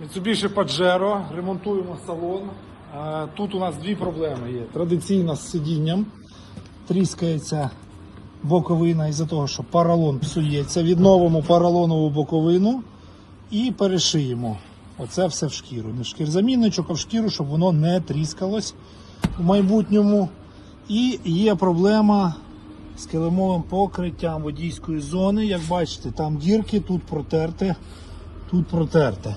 Mitsubishi Pajero, ремонтуємо салон. Е, Тут у нас дві проблеми є. Традиційна з сидінням. Тріскається боковина із-за того, що поролон псується. Відновимо поролонову боковину і перешиємо. Оце все в шкіру. Не в шкірзамінничок, а в шкіру, щоб воно не тріскалось в майбутньому. І є проблема з килимовим покриттям водійської зони. Як бачите, там дірки, тут протерте, тут протерте.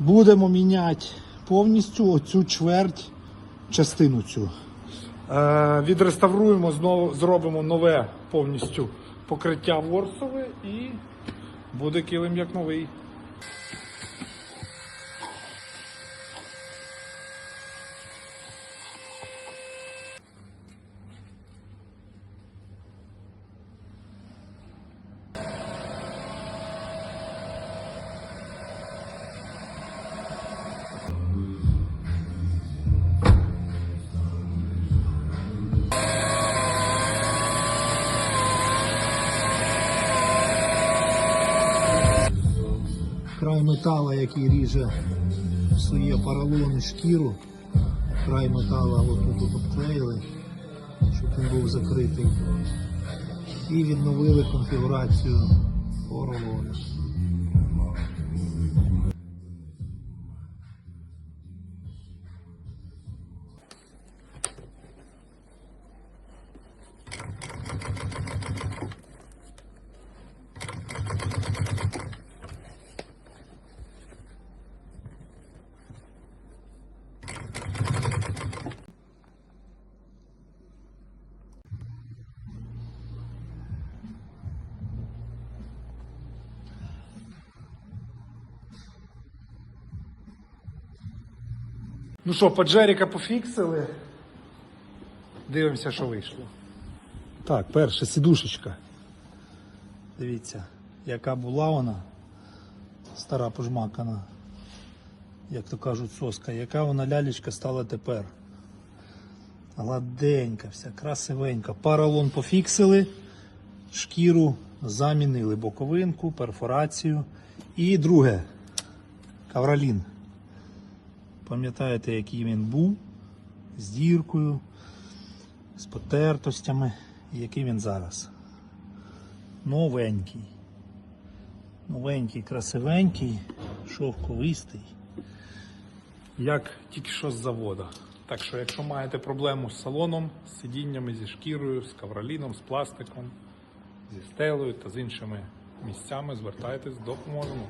Будемо міняти повністю оцю чверть частину цю. Е, відреставруємо, знову зробимо нове повністю покриття ворсове і буде килим як новий. Край метала, який ріже псує і шкіру. Край метала отут от обклеїли, щоб він був закритий. І відновили конфігурацію поролону. Ну що, Паджеріка пофіксили. Дивимося, що вийшло. Так, перша сідушечка. Дивіться, яка була вона. Стара пожмакана. Як то кажуть, соска. Яка вона лялечка стала тепер. Гладенька, вся, красивенька. Паралон пофіксили, шкіру замінили, боковинку, перфорацію. І друге, кавралін. Пам'ятаєте, який він був з діркою, з потертостями, і який він зараз. Новенький. Новенький, красивенький, шовковистий. Як тільки що з завода. Так що, якщо маєте проблему з салоном, з сидіннями, зі шкірою, з кавроліном, з пластиком, зі стелею та з іншими місцями, звертайтесь, допоможемо.